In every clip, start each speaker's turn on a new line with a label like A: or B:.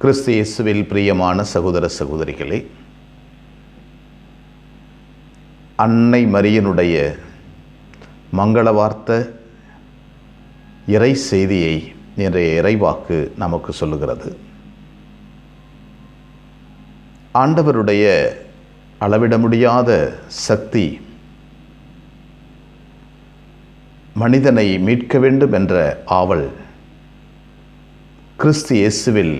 A: கிறிஸ்து இயேசுவில் பிரியமான சகோதர சகோதரிகளே அன்னை மரியனுடைய மங்கள வார்த்த இறை செய்தியை இன்றைய இறைவாக்கு நமக்கு சொல்லுகிறது. ஆண்டவருடைய அளவிட முடியாத சக்தி மனிதனை மீட்க வேண்டும் என்ற ஆவல் கிறிஸ்து இயேசுவில்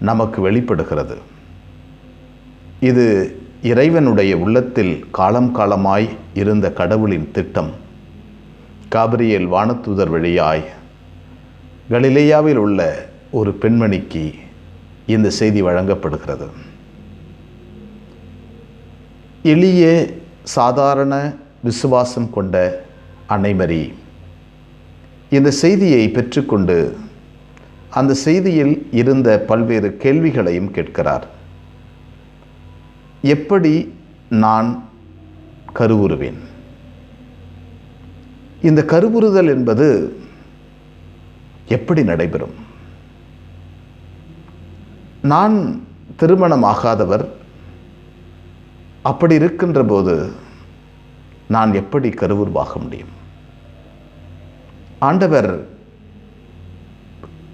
A: நமக்கு வெளிப்படுகிறது. இது இறைவனுடைய உள்ளத்தில் காலம் காலமாய் இருந்த கடவுளின் திட்டம். காபிரியல் வானத்துதர் வழியாய் கலிலேயாவில் உள்ள ஒரு பெண்மணிக்கு இந்த செய்தி வழங்கப்படுகிறது. எளிய சாதாரண விசுவாசம் கொண்ட அனைமரி இந்த செய்தியை பெற்றுக்கொண்டு அந்த செய்தியில் இருந்த பல்வேறு கேள்விகளையும் கேட்கிறார். எப்படி நான் கருவுறுவேன்? இந்த கருவுறுதல் என்பது எப்படி நடைபெறும்? நான் திருமணமாகாதவர் அப்படி இருக்கின்ற போது நான் எப்படி கருவுருவாக முடியும்? ஆண்டவர்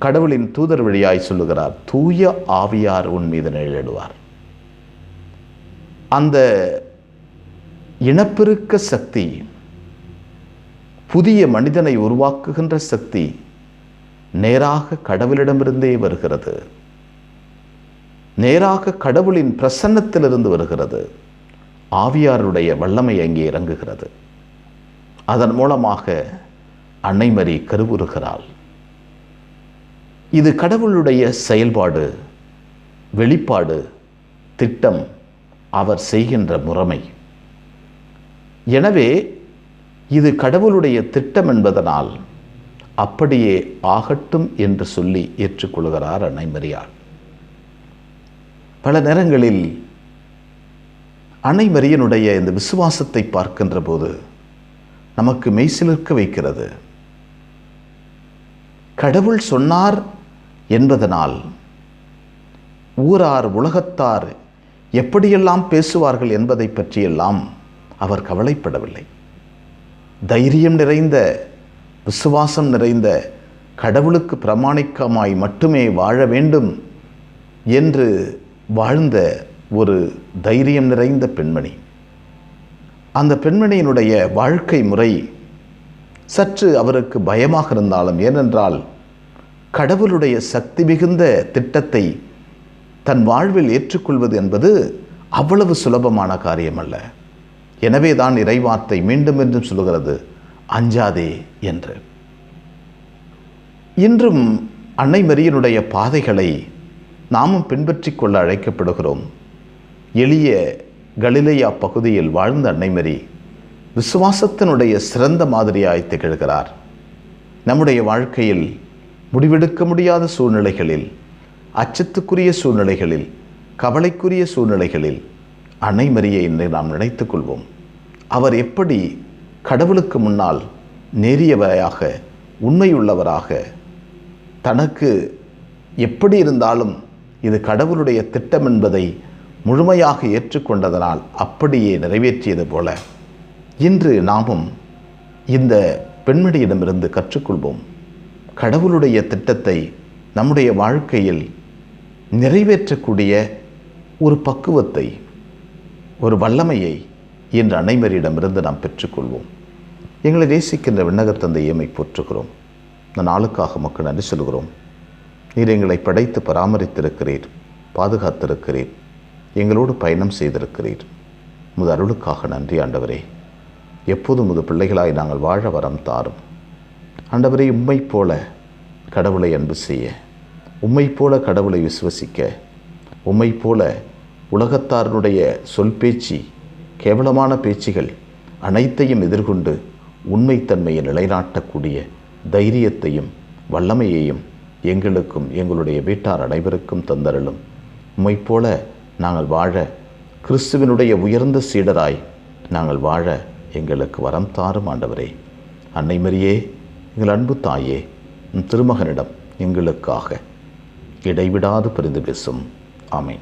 A: கடவுளின் தூதர் வழியாய் சொல்லுகிறார் தூய ஆவியார் உன் மீது நிழலிடுவார். அந்த இனப்பெருக்க சக்தி புதிய மனிதனை உருவாக்குகின்ற சக்தி நேராக கடவுளிடமிருந்தே வருகிறது. நேராக கடவுளின் பிரசன்னத்திலிருந்து வருகிறது. ஆவியாருடைய வல்லமை அங்கே இறங்குகிறது. அதன் மூலமாக அன்னைமரி கருவுறுகிறாள். இது கடவுளுடைய செயல்பாடு வெளிப்பாடு திட்டம் அவர் செய்கின்ற முறைமை. எனவே இது கடவுளுடைய திட்டம் என்பதனால் அப்படியே ஆகட்டும் என்று சொல்லி ஏற்றுக்கொள்கிறார் அன்னைமரியாள் பல நேரங்களில் அன்னைமரியனுடைய இந்த விசுவாசத்தை பார்க்கின்ற போது நமக்கு மெய்சிலிருக்க வைக்கிறது. கடவுள் சொன்னார் என்பதனால் ஊரார் உலகத்தார் எப்படியெல்லாம் பேசுவார்கள் என்பதை பற்றியெல்லாம் அவர் கவலைப்படவில்லை. தைரியம் நிறைந்த விசுவாசம் நிறைந்த கடவுளுக்கு பிரமாணிக்கமாய் மட்டுமே வாழ வேண்டும் என்று வாழ்ந்த ஒரு தைரியம் நிறைந்த பெண்மணி. அந்த பெண்மணியினுடைய வாழ்க்கை முறை சற்று அவருக்கு பயமாக இருந்தாலும் ஏனென்றால் கடவுளுடைய சக்தி மிகுந்த திட்டத்தை தன் வாழ்வில் ஏற்றுக்கொள்வது என்பது அவ்வளவு சுலபமான காரியமல்ல. எனவே தான் இறைவார்த்தை மீண்டும் மீண்டும் சொல்கிறது அஞ்சாதே என்று. இன்றும் அன்னை மரியனுடைய பாதைகளை நாமும் பின்பற்றி கொள்ள அழைக்கப்படுகிறோம். எளிய கலிலையா பகுதியில் வாழ்ந்த அன்னைமரி விசுவாசத்தினுடைய சிறந்த மாதிரியாய் திகழ்கிறார். நம்முடைய வாழ்க்கையில் முடிவெடுக்க முடியாத சூழ்நிலைகளில் அச்சத்துக்குரிய சூழ்நிலைகளில் கவலைக்குரிய சூழ்நிலைகளில் அனைமரியை இன்று நாம் நினைத்து கொள்வோம். அவர் எப்படி கடவுளுக்கு முன்னால் நேரியவராக உண்மையுள்ளவராக தனக்கு எப்படி இருந்தாலும் இது கடவுளுடைய திட்டம் என்பதை முழுமையாக ஏற்றுக்கொண்டதனால் அப்படியே நிறைவேற்றியது போல இன்று நாமும் இந்த பெண்மணியிடமிருந்து கற்றுக்கொள்வோம். கடவுளுடைய திட்டத்தை நம்முடைய வாழ்க்கையில் நிறைவேற்றக்கூடிய ஒரு பக்குவத்தை ஒரு வல்லமையை இன்று அனைவரிடமிருந்து நாம் பெற்றுக்கொள்வோம். எங்களை நேசிக்கின்ற விண்ணகத்தந்தையமை போற்றுகிறோம். நான் நாளுக்காக மக்கள் நன்றி சொல்கிறோம் நீர் எங்களை படைத்து பராமரித்திருக்கிறீர் பாதுகாத்திருக்கிறீர் எங்களோடு பயணம் செய்திருக்கிறீர். முது அருளுக்காக நன்றி ஆண்டவரே. எப்போதும் முது பிள்ளைகளாய் நாங்கள் வாழ வரம் தாரும். ஆண்டவரே உம்மை போல கடவுளை அன்பு செய்ய உம்மை போல கடவுளை விசுவசிக்க உம்மை போல உலகத்தாருடைய சொல் பேச்சு கேவலமான பேச்சுகள் அனைத்தையும் எதிர்கொண்டு உண்மைத்தன்மையை நிலைநாட்டக்கூடிய தைரியத்தையும் வல்லமையையும் எங்களுக்கும் எங்களுடைய வீட்டார் அனைவருக்கும் தந்தருளும். உம்மை போல நாங்கள் வாழ கிறிஸ்துவனுடைய உயர்ந்த சீடராய் நாங்கள் வாழ எங்களுக்கு வரம் தாரும் ஆண்டவரே. அன்னை மரியே எங்கள் அன்பு தாயே திருமகனிடம் எங்களுக்காக இடைவிடாது பரிந்து பேசும். ஆமேன்.